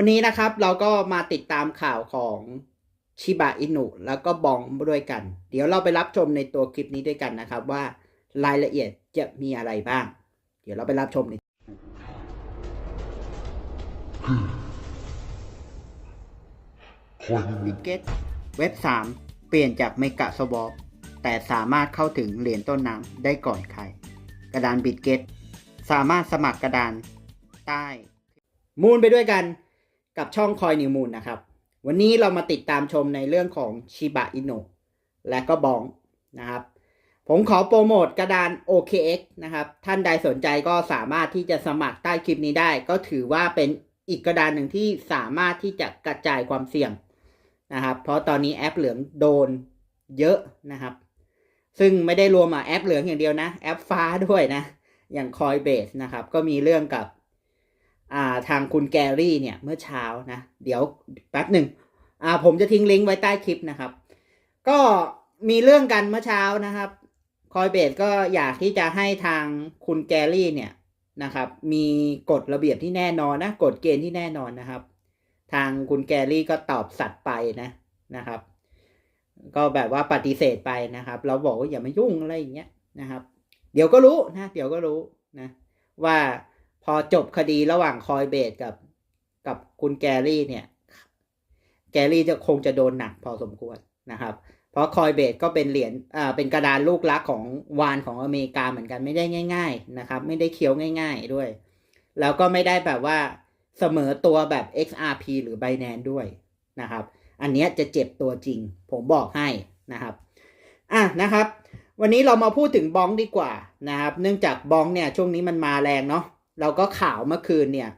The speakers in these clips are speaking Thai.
วันนี้นะครับเราก็มาติดตามข่าวของชิบะอินุแล้วก็บองด้วยกัน เดี๋ยวเราไปรับชมในตัวคลิปนี้ด้วยกันนะครับ ว่ารายละเอียดจะมีอะไรบ้าง เดี๋ยวเราไปรับชมในบิเกตเว็บ 3 เปลี่ยนจากเมกะสวอปแต่สามารถเข้าถึงเหรียญต้นน้ำได้ก่อนใคร กระดานบิตเกตสามารถสมัครกระดานใต้ มูลไปด้วยกัน กับช่องคอยนิวมูลนะครับ วันนี้เรามาติดตามชมในเรื่องของชิบะอิโนะและก็บองนะครับ ผมขอโปรโมทกระดาน OKX นะครับ ท่านใดสนใจก็สามารถที่จะสมัครใต้คลิปนี้ได้ ก็ถือว่าเป็นอีกกระดานหนึ่งที่สามารถที่จะกระจายความเสี่ยงนะครับ เพราะตอนนี้แอปเหลืองโดนเยอะนะครับ ซึ่งไม่ได้รวมมาแอปเหลืองอย่างเดียวนะ แอปฟ้าด้วยนะ อย่าง Coinbase นะครับ ก็มีเรื่องกับ ทางคุณแกรี่เนี่ยเมื่อเช้านะเดี๋ยวแป๊บหนึ่งผมจะทิ้งลิงก์ไว้ใต้คลิปนะครับ ก็มีเรื่องกันเมื่อเช้านะครับ Coinbase ก็อยากที่จะให้ทางคุณแกรี่เนี่ยนะครับมีกฎระเบียบที่แน่นอนนะกฎเกณฑ์ที่แน่นอนนะครับ ทางคุณแกรี่ก็ตอบสัตว์ไปนะนะครับ ก็แบบว่าปฏิเสธไปนะครับ เราบอกว่าอย่ามายุ่งอะไรอย่างเงี้ยนะครับ เดี๋ยวก็รู้นะ เดี๋ยวก็รู้นะ ว่า พอจบคดีระหว่างคอยเบสกับ กับคุณแกรี่เนี่ย แกรี่จะคงจะโดนหนักพอสมควรนะครับ เพราะคอยเบสก็เป็นเหรียญอ่าเป็นกระดานลูกรักของวานของอเมริกาเหมือนกันไม่ได้ง่าย ๆนะครับ ไม่ได้เคี้ยวง่าย ๆด้วย แล้วก็ไม่ได้แบบว่าเสมอตัวแบบ XRP หรือ Binance ด้วยนะครับ อันนี้จะเจ็บตัวจริง ผมบอกให้นะครับ อะนะครับ วันนี้เรามาพูดถึงบ้องดีกว่านะครับ เนื่องจากบ้องเนี่ยช่วงนี้มันมาแรงเนาะ เราก็ข่าวเมื่อคืนเนี่ย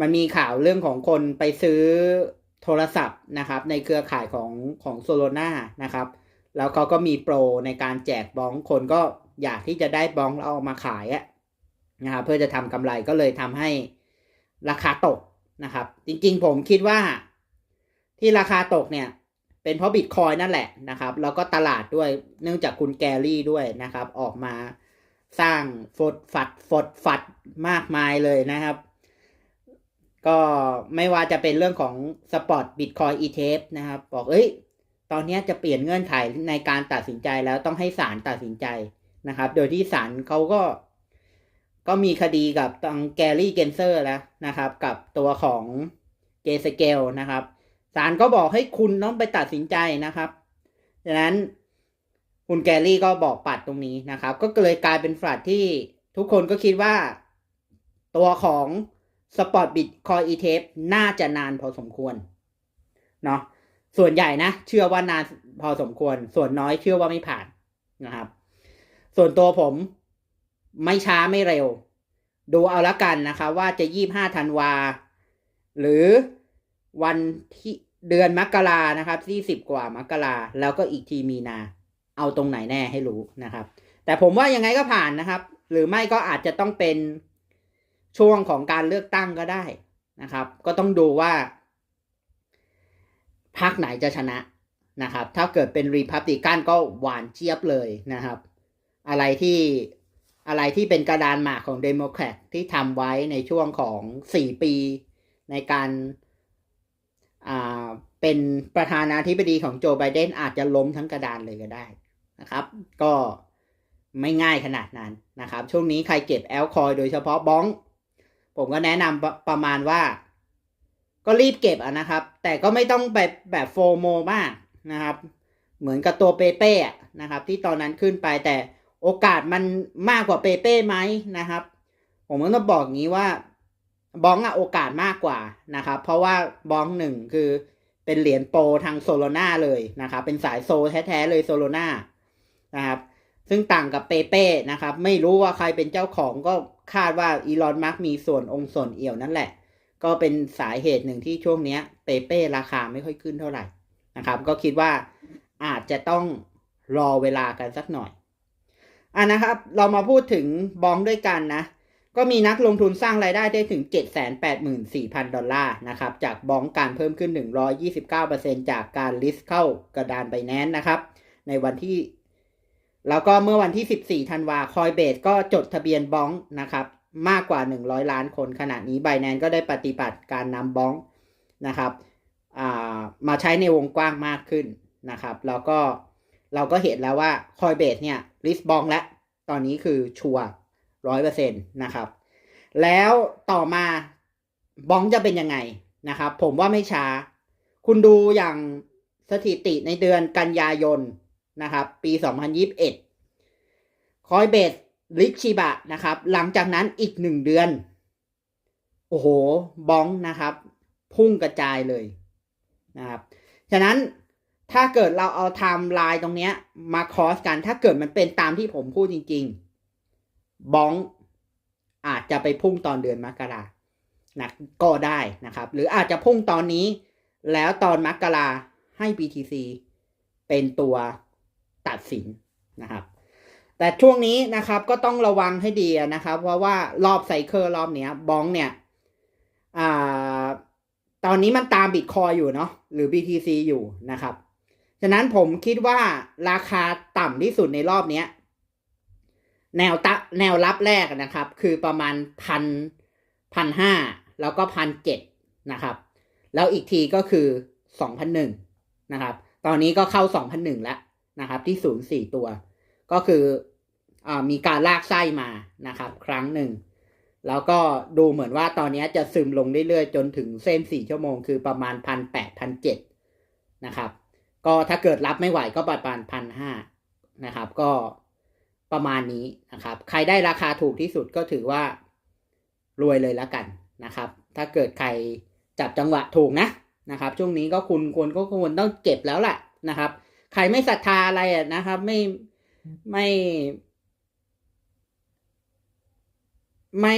มันมีข่าวเรื่องของคนไปซื้อโทรศัพท์นะครับ ในเครือข่ายของของโซโลนานะครับ แล้วเขาก็มีโปรในการแจกบ้องคนก็อยากที่จะได้บ้องแล้วเอามาขายอะนะครับเพื่อจะทำกำไรก็เลยทำให้ราคาตกนะครับ จริงๆผมคิดว่าที่ราคาตกเนี่ย เป็นเพราะบิตคอยนั่นแหละนะครับ แล้วก็ตลาดด้วยเนื่องจากคุณแกรี่ด้วยนะครับ ออกมา สร้างฟดฝัดฟดฝัดมากมายเลยนะครับ ก็ไม่ว่าจะเป็นเรื่องของสปอร์ตบิตคอยอีเทฟนะครับ บอกเอ้ย ตอนนี้จะเปลี่ยนเงื่อนไขในการตัดสินใจแล้วต้องให้ศาลตัดสินใจนะครับ โดยที่ศาลเขาก็ ก็มีคดีกับตังแกรี่เกนเซอร์แล้วนะครับ กับตัวของเกสเกลนะครับศาลก็บอกให้คุณต้องไปตัดสินใจนะครับดังนั้น คุณแกรี่ก็บอกปัดตรงนี้นะครับ ก็เลยกลายเป็นฝัดที่ทุกคนก็คิดว่า ตัวของสปอร์ตบิตคอยอีเทฟน่าจะนานพอสมควรเนาะส่วนใหญ่นะ เชื่อว่านานพอสมควร ส่วนน้อยเชื่อว่าไม่ผ่านนะครับ ส่วนตัวผมไม่ช้าไม่เร็ว ดูเอาละกันนะคะว่าจะยี่บห้าธันวา หรือวันที่เดือนมกรานะครับที่สิบกว่ามกราแล้วก็อีกทีมีนา เอาตรงไหนแน่ให้รู้นะครับ แต่ผมว่ายังไงก็ผ่านนะครับ หรือไม่ก็อาจจะต้องเป็นช่วงของการเลือกตั้งก็ได้นะครับ ก็ต้องดูว่าพรรคไหนจะชนะนะครับ ถ้าเกิดเป็นรีพับลิกันก็หวานเจี๊ยบเลยนะครับ อะไรที่อะไรที่เป็นกระดานหมากของเดโมแครตที่ทำไว้ในช่วงของสี่ปีในการเป็นประธานาธิบดีของโจไบเดนอาจจะล้มทั้งกระดานเลยก็ได้ นะครับ ก็ไม่ง่ายขนาดนั้นนะครับ ช่วงนี้ใครเก็บแอลคอยโดยเฉพาะบ้อง ผมก็แนะนำประประมาณว่า ก็รีบเก็บอะนะครับ แต่ก็ไม่ต้องแบบแบบโฟโมมากนะครับ เหมือนกับตัวเปเป้อะนะครับ ที่ตอนนั้นขึ้นไปแต่โอกาสมันมากกว่าเปเป้ไหมนะครับ ผมก็ต้องบอกงี้ว่าบ้องอะโอกาสมากกว่านะครับ เพราะว่าบ้องหนึ่งคือเป็นเหรียญโปรทางโซโลนาเลยนะครับ เป็นสายโซแท้ๆเลยโซโลนา นะครับ ซึ่งต่างกับเปเป้นะครับ ไม่รู้ว่าใครเป็นเจ้าของก็คาดว่าอีลอนมัสมีส่วนองค์ส่วนเอี่ยวนั่นแหละ ก็เป็นสาเหตุหนึ่งที่ช่วงนี้เปเป้ราคาไม่ค่อยขึ้นเท่าไหร่นะครับ ก็คิดว่าอาจจะต้องรอเวลากันสักหน่อยอะนะครับ เรามาพูดถึงบองด้วยกันนะ ก็มีนักลงทุนสร้างรายได้ได้ถึง 784,000 ดอลลาร์นะครับ จากบองการเพิ่มขึ้น 129%จากการลิสต์เข้ากระดานไบแนนนะครับ ในวันที่ แล้วก็เมื่อวันที่ 14ธันวาคอยเบสก็จดทะเบียนบ้องนะครับมากกว่า 100 ล้านคนขณะนี้ b บ n a n c e ก็ได้ปฏิบัติการนำบ้องนะครับมาใช้ในวงกว้างมากขึ้นนะครับแล้วก็เราก็เห็นแล้วว่า Coinbase เนี่ยลิสบองและตอนนี้คือชัวร้อยเปอร์เซ็นต์นะครับแล้วต่อมาบ้องจะเป็นยังไงนะครับ ผมว่าไม่ช้า คุณดูอย่างสถิติในเดือนกันยายน นะครับ ปี 2021 Coinbase ลิกชิบะนะครับ หลังจากนั้นอีกหนึ่งเดือน โอ้โหบ้องนะครับ พุ่งกระจายเลยนะครับ ฉะนั้นถ้าเกิดเราเอาไทม์ไลน์ตรงนี้มาคอสกัน ถ้าเกิดมันเป็นตามที่ผมพูดจริง ๆบ้องอาจจะไปพุ่งตอนเดือนมกรานะก็ได้นะครับ หรืออาจจะพุ่งตอนนี้ แล้วตอนมกราให้ BTC เป็นตัว ตัดสินนะครับ แต่ช่วงนี้นะครับก็ต้องระวังให้ดีนะครับ เพราะว่ารอบไซเคิลรอบเนี้ยบองเนี่ยอ่าตอนนี้มันตามบิตคอยอยู่เนาะหรือ BTC อยู่นะครับ ฉะนั้นผมคิดว่าราคาต่ำที่สุดในรอบเนี้ยแนวตะแนวรับแรกนะครับ คือประมาณพันพันห้าแล้วก็พันเจ็ดนะครับ แล้วอีกทีก็คือสองพันหนึ่งนะครับ ตอนนี้ก็เข้าสองพันหนึ่งแล้ว นะครับ ที่ศูนย์สี่ตัว ก็คืออมีการลากไส้มานะครับ ครั้งหนึ่ง แล้วก็ดูเหมือนว่าตอนนี้จะซึมลงเรื่อยๆ จนถึงเส้นสี่ชั่วโมงคือประมาณพันแปดพันเจ็ดนะครับ ก็ถ้าเกิดรับไม่ไหวก็ประมาณพันห้านะครับ ก็ประมาณนี้นะครับ ใครได้ราคาถูกที่สุดก็ถือว่ารวยเลยล้วกันนะครับ ถ้าเกิดใครจับจังหวะถูกนะนะครับ ช่วงนี้ก็คุณควรก็ควรต้องเก็บแล้วแหละนะครับ ใครไม่ศรัทธาอะไรอะนะครับ ไม่ไม่ไม่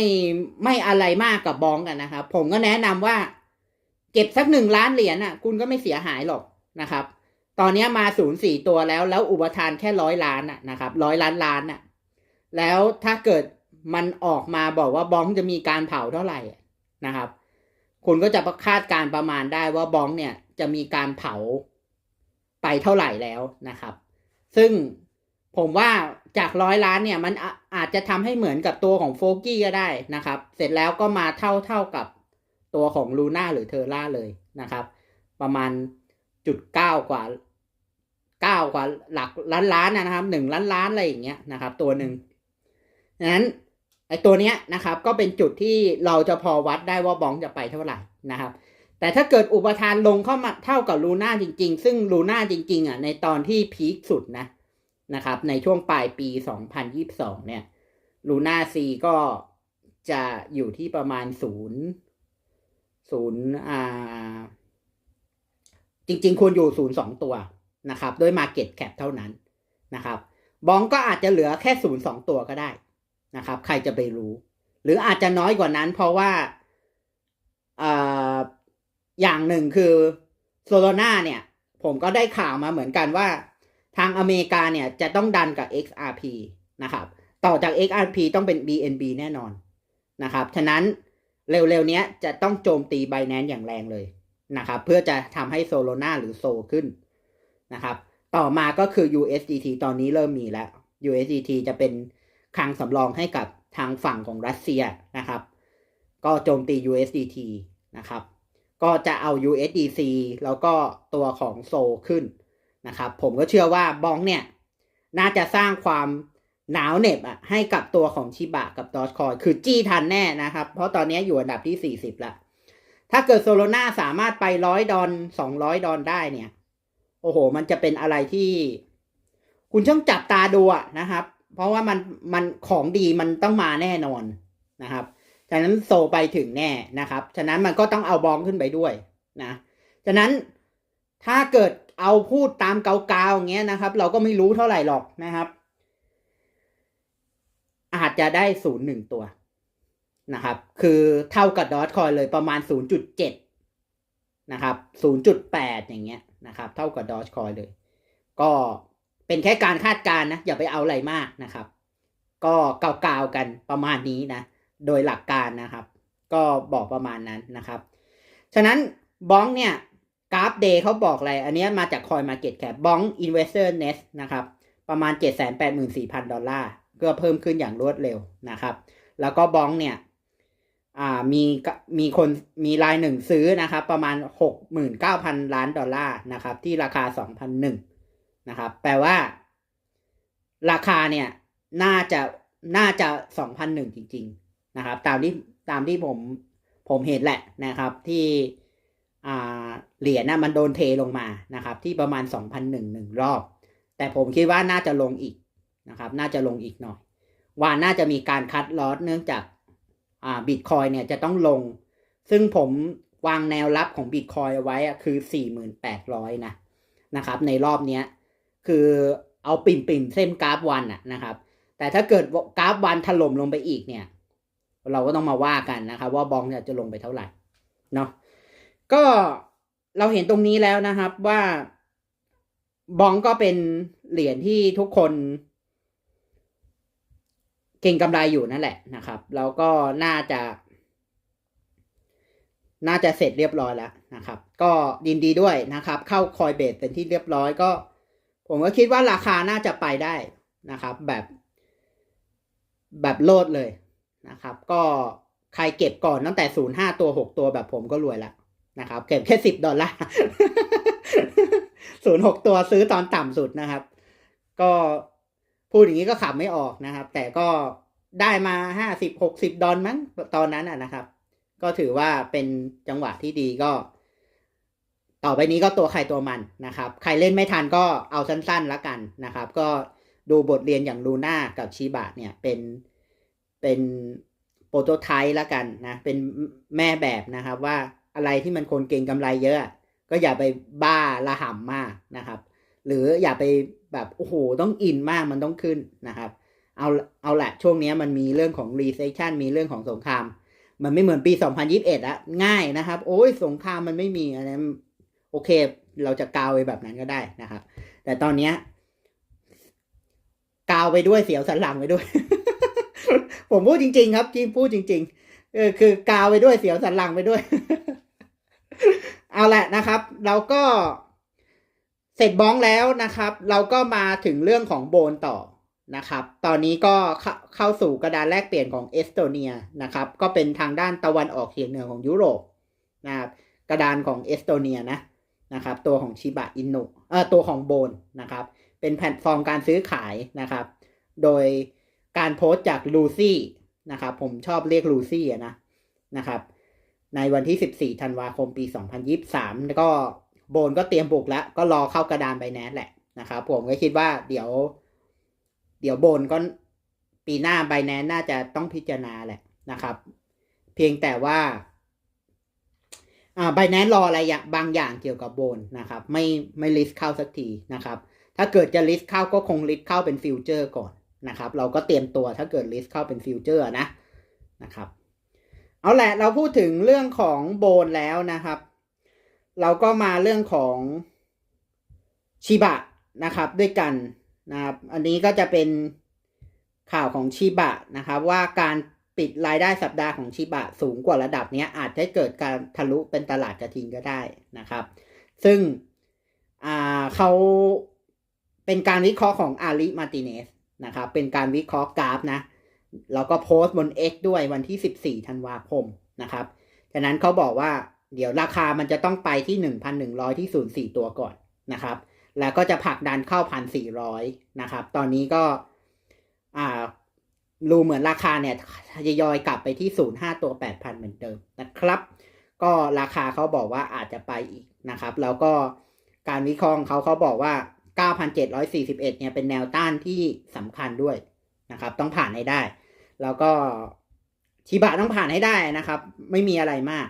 ไม่อะไรมากกับบองกันนะครับ ผมก็แนะนำว่า เก็บสักหนึ่งล้านเหรียญอะ คุณก็ไม่เสียหายหรอกนะครับ ตอนนี้มาศูนย์สี่ตัวแล้ว แล้วอุปทานแค่ร้อยล้านอะนะครับร้อยล้านล้านอะ แล้วถ้าเกิดมันออกมาบอกว่าบ้องจะมีการเผาเท่าไหร่นะครับ คุณก็จะคาดการประมาณได้ว่าบ้องเนี่ยจะมีการเผา ไปเท่าไหร่แล้วนะครับ ซึ่งผมว่าจากร้อยล้านเนี่ยมันอาจจะทำให้เหมือนกับตัวของโฟกี้ก็ได้นะครับ เสร็จแล้วก็มาเท่าเท่ากับตัวของลูน่าหรือเทอร่าเลยนะครับ ประมาณจุดเก้ากว่าเก้ากว่าหลักล้านล้านนะครับหนึ่งล้านล้านอะไรอย่างเงี้ยนะครับ ตัวหนึ่งดังนั้นไอตัวเนี้ยนะครับ ก็เป็นจุดที่เราจะพอวัดได้ว่าบ้องจะไปเท่าไหร่นะครับ แต่ถ้าเกิดอุปทานลงเข้ามาเท่ากับลูน่าจริง ๆ ซึ่งลูน่าจริง ๆอะในตอนที่พีคสุดนะนะครับ ในช่วงปลายปี 2022 เนี่ยลูน่าซีก็จะอยู่ที่ประมาณศูนย์ศูนย์อ่าจริง ๆ ควรอยู่ศูนย์สองตัวนะครับ ด้วย Market Cap เท่านั้นนะครับบองก็อาจจะเหลือแค่ศูนย์สองตัวก็ได้นะครับ ใครจะไปรู้ หรืออาจจะน้อยกว่านั้นเพราะว่าอ่า อย่างหนึ่งคือโซโลนาเนี่ย ผมก็ได้ข่าวมาเหมือนกันว่า ทางอเมริกาเนี่ยจะต้องดันกับ XRP นะครับ ต่อจาก XRP ต้องเป็น BNB แน่นอนนะครับ ฉะนั้นเร็วๆนี้จะต้องโจมตี Binance อย่างแรงเลยนะครับ เพื่อจะทำให้โซโลนาหรือโซขึ้นนะครับ ต่อมาก็คือ USDT ตอนนี้เริ่มมีแล้ว USDT จะเป็นคลังสำรองให้กับทางฝั่งของรัสเซียนะครับ ก็โจมตี USDT นะครับ ก็จะเอา USDC แล้วก็ตัวของโซขึ้นนะครับ ผมก็เชื่อว่าบองเนี่ย น่าจะสร้างความหนาวเหน็บอะให้กับตัวของชิบะกับดอ g คอยคือจี้ทันแน่นะครับ เพราะตอนนี้อยู่อันดับที่ 40 ละ ถ้าเกิดโซโลนาสามารถไปร้อยดอลสองร้อยดอลได้เนี่ย โอ้โห มันจะเป็นอะไรที่ คุณต้องจับตาดูอะนะครับ เพราะว่ามันมันของดีมันต้องมาแน่นอนนะครับ ฉะนั้นโซไปถึงแน่นะครับ ฉะนั้นมันก็ต้องเอาบองขึ้นไปด้วยนะ ฉะนั้นถ้าเกิดเอาพูดตามเกาๆอย่างเงี้ยนะครับ เราก็ไม่รู้เท่าไหร่หรอกนะครับ อาจจะได้ศูนย์หนึ่งตัวนะครับ คือเท่ากับดอทคอยเลยประมาณ 0.7 นะครับ 0.8 อย่างเงี้ยนะครับ เท่ากับดอทคอยเลย ก็เป็นแค่การคาดการณ์นะ อย่าไปเอาอะไรมากนะครับ ก็เกาๆกันประมาณนี้นะ โดยหลักการนะครับ ก็บอกประมาณนั้นนะครับ ฉะนั้นบ้องเนี่ยกราฟเดย์เขาบอกอะไร อันนี้มาจากคอยมาเก็ตแคปบ้องอินเวสเตอร์เนสนะครับ ประมาณ 784,000 ดอลลาร์ก็เพิ่มขึ้นอย่างรวดเร็วนะครับ แล้วก็บ้องเนี่ยมีมีคนมีรายหนึ่งซื้อนะครับ ประมาณหกหมื่นเก้าพันล้านดอลลาร์นะครับ ที่ราคาสองพันหนึ่งนะครับ แปลว่า ราคาเนี่ย น่าจะน่าจะสองพันหนึ่งจริง ๆ นะครับ ตามที่ตามที่ผมผมเห็นแหละนะครับที่เหรียญนะมันโดนเทลงมานะครับ ที่ประมาณสองพันหนึ่งหนึ่งรอบ แต่ผมคิดว่าน่าจะลงอีกนะครับ น่าจะลงอีกหน่อย ว่าน่าจะมีการคัดลอสเนื่องจากบิตคอยเนี่ยจะต้องลง ซึ่งผมวางแนวรับของบิตคอยไว้อะคือ 4,800 นะนะครับ ในรอบนี้คือเอาปิ่มปิ่มๆเส้นกราฟวันนะครับ แต่ถ้าเกิดกราฟวันถล่มลงไปอีกเนี่ย เราก็ต้องมาว่ากันนะครับว่าบองเนี่ยจะลงไปเท่าไหร่เนาะก็เราเห็นตรงนี้แล้วนะครับว่าบองก็เป็นเหรียญที่ทุกคนเก่งกำไรอยู่นั่นแหละนะครับแล้วก็น่าจะ น่าจะเสร็จเรียบร้อยแล้วนะครับ ก็ยินดีด้วยนะครับ เข้าคอยเบสเป็นที่เรียบร้อยก็ ผมก็คิดว่าราคาน่าจะไปได้นะครับ แบบ แบบโลดเลย นะครับ ก็ใครเก็บก่อนตั้งแต่ศูนย์ห้าตัวหกตัวแบบผมก็รวยแล้วนะครับ เก็บแค่สิบดอลลาร์ศูนย์หกตัวซื้อตอนต่ำสุดนะครับ ก็พูดอย่างนี้ก็ขับไม่ออกนะครับ แต่ก็ได้มาห้าสิบหกสิบดอลมั้งตอนนั้นอะนะครับ ก็ถือว่าเป็นจังหวะที่ดีก็ ต่อไปนี้ก็ตัวใครตัวมันนะครับ ใครเล่นไม่ทันก็เอาสั้นๆแล้วกันนะครับ ก็ดูบทเรียนอย่างลูน่ากับชิบะเนี่ยเป็น เป็นโปรโตไทป์แล้วกันนะ เป็นแม่แบบนะครับว่าอะไรที่มันคนเก่งกำไรเยอะ ก็อย่าไปบ้าระห่ำมากนะครับ หรืออย่าไปแบบโอ้โหต้องอินมากมันต้องขึ้นนะครับ เอาเอาแหละช่วงนี้มันมีเรื่องของ recession มีเรื่องของสงคราม มันไม่เหมือนปี 2021อะง่ายนะครับ โอ้ยสงครามมันไม่มีอันนั้นโอเค เราจะกาวไปแบบนั้นก็ได้นะครับ แต่ตอนเนี้ยกาวไปด้วยเสียวสันหลังไปด้วย ผมพูดจริง ๆ ครับจริงพูดจริงๆเออคือกาวไปด้วยเสียวสันหลังไปด้วย เอาแหละนะครับ เราก็เสร็จบ้องแล้วนะครับ เราก็มาถึงเรื่องของโบนต่อนะครับ ตอนนี้ก็เข้าสู่กระดานแลกเปลี่ยนของเอสโตเนียนะครับ ก็เป็นทางด้านตะวันออกเฉียงเหนือของยุโรปนะครับกระดานของเอสโตเนียนะนะครับ ตัวของชิบะอินุเอ่อตัวของโบนนะครับ เป็นแพลตฟอร์มการซื้อขายนะครับ โดย การโพสต์จากลูซี่นะครับ ผมชอบเรียกลูซี่อะนะนะครับ ในวันที่ 14 ธันวาคมปี 2023 แล้วก็โบนก็เตรียมบุกแล้ว ก็รอเข้ากระดานไบแนนแหละนะครับ ผมก็คิดว่าเดี๋ยว เดี๋ยวโบนก็ปีหน้าไบแนนน่าจะต้องพิจารณาแหละนะครับ เพียงแต่ว่าอ่าไบแนนรออะไรอย่างบางอย่างเกี่ยวกับโบนนะครับ ไม่ไม่ลิสต์เข้าสักทีนะครับ ถ้าเกิดจะลิสต์เข้าก็คงลิสต์เข้าเป็นฟิวเจอร์ก่อน นะครับ เราก็เตรียมตัวถ้าเกิดลิสต์เข้าเป็นฟิวเจอร์นะนะครับ เอาแหละเราพูดถึงเรื่องของโบนแล้วนะครับ เราก็มาเรื่องของชิบะนะครับด้วยกันนะครับ อันนี้ก็จะเป็นข่าวของชิบะนะครับ ว่าการปิดรายได้สัปดาห์ของชิบะสูงกว่าระดับนี้อาจจะเกิดการทะลุเป็นตลาดกระทิงก็ได้นะครับ ซึ่งอ่าเขาเป็นการวิเคราะห์ของอาริมาติเนส นะครับ เป็นการวิเคราะห์กราฟนะแล้วก็โพสต์บน X ด้วยวันที่ 14 ธันวาคมนะครับฉะนั้นเขาบอกว่าเดี๋ยวราคามันจะต้องไปที่ 1,100 ที่ 04 ตัวก่อนนะครับ แล้วก็จะผลักดันเข้า 1,400 นะครับ ตอนนี้ก็อ่ารูเหมือนราคาเนี่ยทยอยกลับไปที่ 05 ตัว 8,000 เหมือนเดิมนะครับ ก็ราคาเขาบอกว่าอาจจะไปอีกนะครับ แล้วก็การวิเคราะห์เขาเขาบอกว่า 9,741 เนี่ยเป็นแนวต้านที่สำคัญด้วยนะครับ ต้องผ่านให้ได้ แล้วก็ชิบะต้องผ่านให้ได้นะครับ ไม่มีอะไรมาก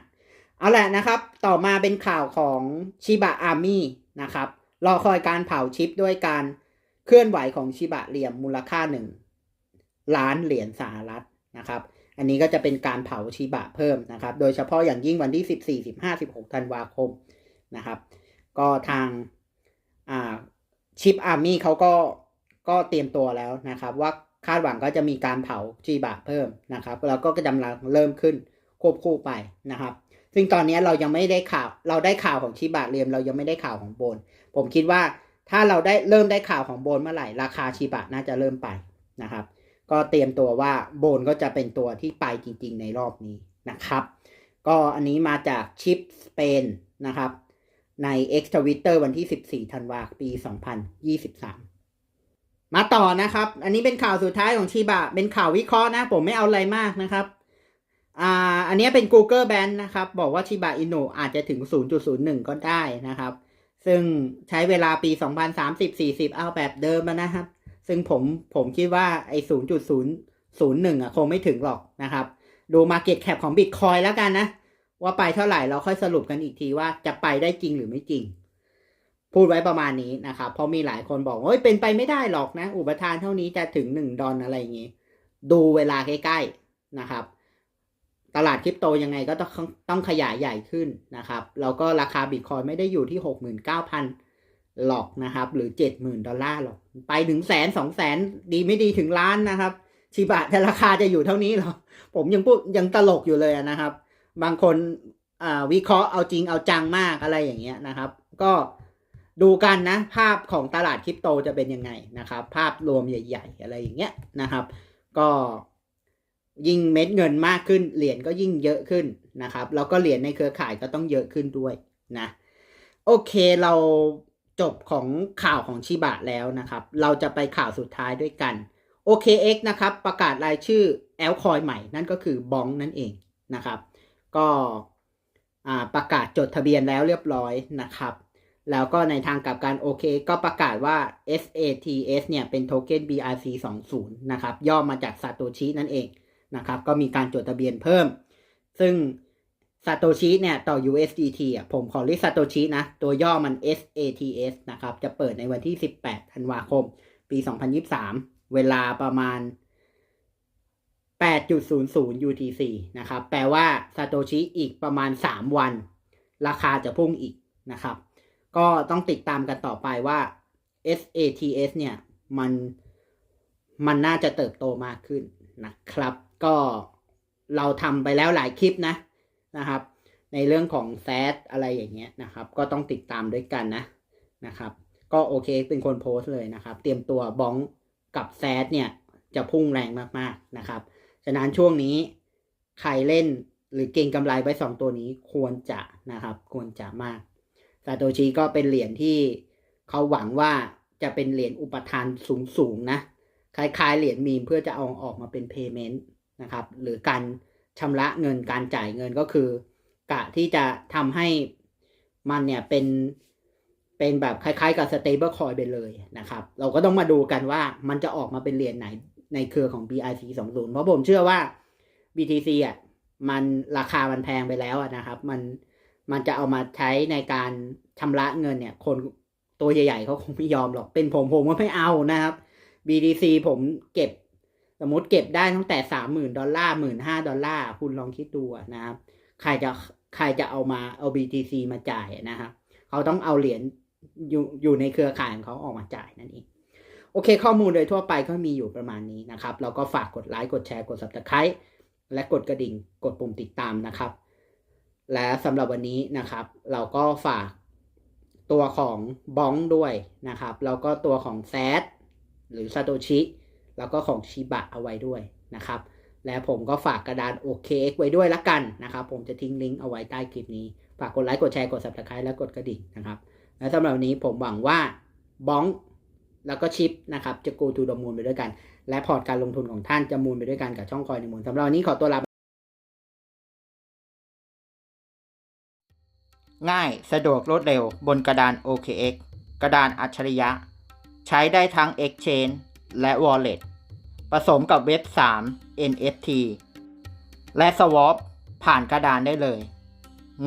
เอาแหละนะครับ ต่อมาเป็นข่าวของชิบะอาร์มี่นะครับรอคอยการเผาชิปด้วยการเคลื่อนไหวของชิบะเหลี่ยมมูลค่าหนึ่งล้านเหรียญสหรัฐนะครับ อันนี้ก็จะเป็นการเผาชิบะเพิ่มนะครับ โดยเฉพาะอย่างยิ่งวันที่ 14 15 16ธันวาคมนะครับ ก็ทางอ่า ชิปอาร์มี่เขาก็ก็เตรียมตัวแล้วนะครับ ว่าคาดหวังก็จะมีการเผาชิบะเพิ่มนะครับ แล้วก็กำลังเริ่มขึ้นควบคู่ไปนะครับ ซึ่งตอนนี้เรายังไม่ได้ข่าวเราได้ข่าวของชิบะเรียมเรายังไม่ได้ข่าวของโบน ผมคิดว่าถ้าเราได้เริ่มได้ข่าวของโบนเมื่อไหร่ราคาชิบะน่าจะเริ่มไปนะครับ ก็เตรียมตัวว่าโบนก็จะเป็นตัวที่ไปจริง ๆ ในรอบนี้นะครับ ก็อันนี้มาจากชิปสเปนนะครับ ใน X Twitter วันที่ 14 ธันวาคม ปี 2023 มาต่อนะครับ อันนี้เป็นข่าวสุดท้ายของชิบะ เป็นข่าววิเคราะห์นะ ผมไม่เอาอะไรมากนะครับ อ่า อันนี้เป็น Google Band นะครับ บอกว่าชิบะอินุอาจจะถึง 0.01 ก็ได้นะครับ ซึ่งใช้เวลาปี 2030-40 เอาแบบเดิมนะครับ ซึ่งผมผมคิดว่าไอ้0.001 อะคงไม่ถึงหรอกนะครับ ดู Market Cap ของ Bitcoin แล้วกันนะ ว่าไปเท่าไหร่เราค่อยสรุปกันอีกทีว่าจะไปได้จริงหรือไม่จริง พูดไว้ประมาณนี้นะครับเพราะมีหลายคนบอกเฮ้ยเป็นไปไม่ได้หรอกนะ อุปทานเท่านี้จะถึงหนึ่งดอลอะไรอย่างงี้ดูเวลาใกล้ๆนะครับ ตลาดคริปโตยังไงก็ต้องต้องขยายใหญ่ขึ้นนะครับ แล้วก็ราคาบิตคอยไม่ได้อยู่ที่หกหมื่นเก้าพันหรอกนะครับ หรือเจ็ดหมื่นดอลลาร์หรอก ไปถึงแสนสองแสนดีไม่ดีถึงล้านนะครับชิบะแต่ราคาจะอยู่เท่านี้หรอ ผมยังพูดยังตลกอยู่เลยนะครับ บางคนอ่าวิเคราะห์เอาจริงเอาจังมากอะไรอย่างเงี้ยนะครับ ก็ดูกันนะ ภาพของตลาดคริปโตจะเป็นยังไงนะครับ ภาพรวมใหญ่ ๆ อะไรอย่างเงี้ยนะครับ ก็ยิ่งเม็ดเงินมากขึ้น เหรียญก็ยิ่งเยอะขึ้นนะครับ แล้วก็เหรียญในเครือข่ายก็ต้องเยอะขึ้นด้วยนะ โอเคเราจบของข่าวของชิบะแล้วนะครับ เราจะไปข่าวสุดท้ายด้วยกัน OKX นะครับ ประกาศรายชื่อแอลคอยใหม่นั่นก็คือบองนั่นเองนะครับ ก็ประกาศจดทะเบียนแล้วเรียบร้อยนะครับ แล้วก็ในทางกลับการ OK ก็ประกาศว่า SATS เนี่ยเป็นโทเค็น BRC20 นะครับ ย่อมาจาก Satoshi นั่นเองนะครับ ก็มีการจดทะเบียนเพิ่ม ซึ่ง Satoshi เนี่ยต่อ USDT อะผมขอเรียก Satoshi นะ ตัวย่อมัน SATS นะครับ จะเปิดในวันที่ 18 ธันวาคม ปี 2023 เวลาประมาณ 8.00 UTC นะครับ แปลว่า Satoshi อีกประมาณ 3 วัน ราคาจะพุ่งอีกนะครับ ก็ต้องติดตามกันต่อไปว่า SATS เนี่ย มันมันน่าจะเติบโตมากขึ้นนะครับ ก็เราทำไปแล้วหลายคลิปนะนะครับ ในเรื่องของแซดอะไรอย่างเงี้ยนะครับ ก็ต้องติดตามด้วยกันนะนะครับ ก็โอเคเป็นคนโพสต์เลยนะครับ เตรียมตัวบ้องกับแซดเนี่ยจะพุ่งแรงมากๆนะครับ ฉะนั้นช่วงนี้ใครเล่นหรือเก่งกำไรไว้สองตัวนี้ควรจะนะครับ ควรจะมากซาโตชิก็เป็นเหรียญที่เขาหวังว่าจะเป็นเหรียญอุปทานสูงๆนะคล้ายๆเหรียญมีมเพื่อจะเอาออกมาเป็น payment นะครับ หรือการชำระเงินการจ่ายเงินก็คือ กะที่จะทำให้มันเนี่ยเป็นเป็นแบบคล้ายๆกับ stable coin ไปเลยนะครับ เราก็ต้องมาดูกันว่ามันจะออกมาเป็นเหรียญไหน ในเครือของ BIC 20เพราะผมเชื่อว่า BTC อะมันราคามันแพงไปแล้วนะครับ มันมันจะเอามาใช้ในการชำระเงินเนี่ย คนตัวใหญ่ๆเขาคงไม่ยอมหรอก เป็นผมผมก็ไม่เอานะครับ BTC ผมเก็บสมมติเก็บได้ตั้งแต่สามหมื่นดอลลาร์หมื่นห้าดอลลาร์คุณลองคิดดูนะครับ ใครจะใครจะเอามาเอา BTC มาจ่ายนะครับ เขาต้องเอาเหรียญอยู่อยู่ในเครือข่ายของเขาออกมาจ่ายนั่นเอง อเคข้อมูลโดยทั่วไปก็มีอยู่ประมาณนี้นะครับ แล้วก็ฝากกดไลค์กดแชร์กด subscribe และกดกระดิ่งกดปุ่มติดตามนะครับ และสำหรับวันนี้นะครับ เราก็ฝากตัวของบ้องด้วยนะครับ แล้วก็ตัวของแซดหรือซาโตชิ แล้วก็ของชิบะเอาไว้ด้วยนะครับ และผมก็ฝากกระดาน OKX ไว้ด้วยละกันนะครับ ผมจะทิ้งลิงก์เอาไว้ใต้คลิปนี้ ฝากกดไลค์กดแชร์กด subscribe และกดกระดิ่งนะครับ และสำหรับวันนี้ผมหวังว่าบ้อง แล้วก็ชิปนะครับจะ go to the moon ไปด้วยกัน และพอร์ตการลงทุนของท่านจะมูลไปด้วยกันกับช่องคอยในมูลสำหรับวันนี้ขอตัวลาง่ายสะดวกรวดเร็วบนกระดาน OKX กระดานอัจฉริยะ ใช้ได้ทั้ง Exchange และ Wallet ผสมกับเว็บ 3 NFT และ Swap ผ่านกระดานได้เลย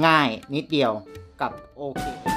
ง่ายนิดเดียวกับ OKX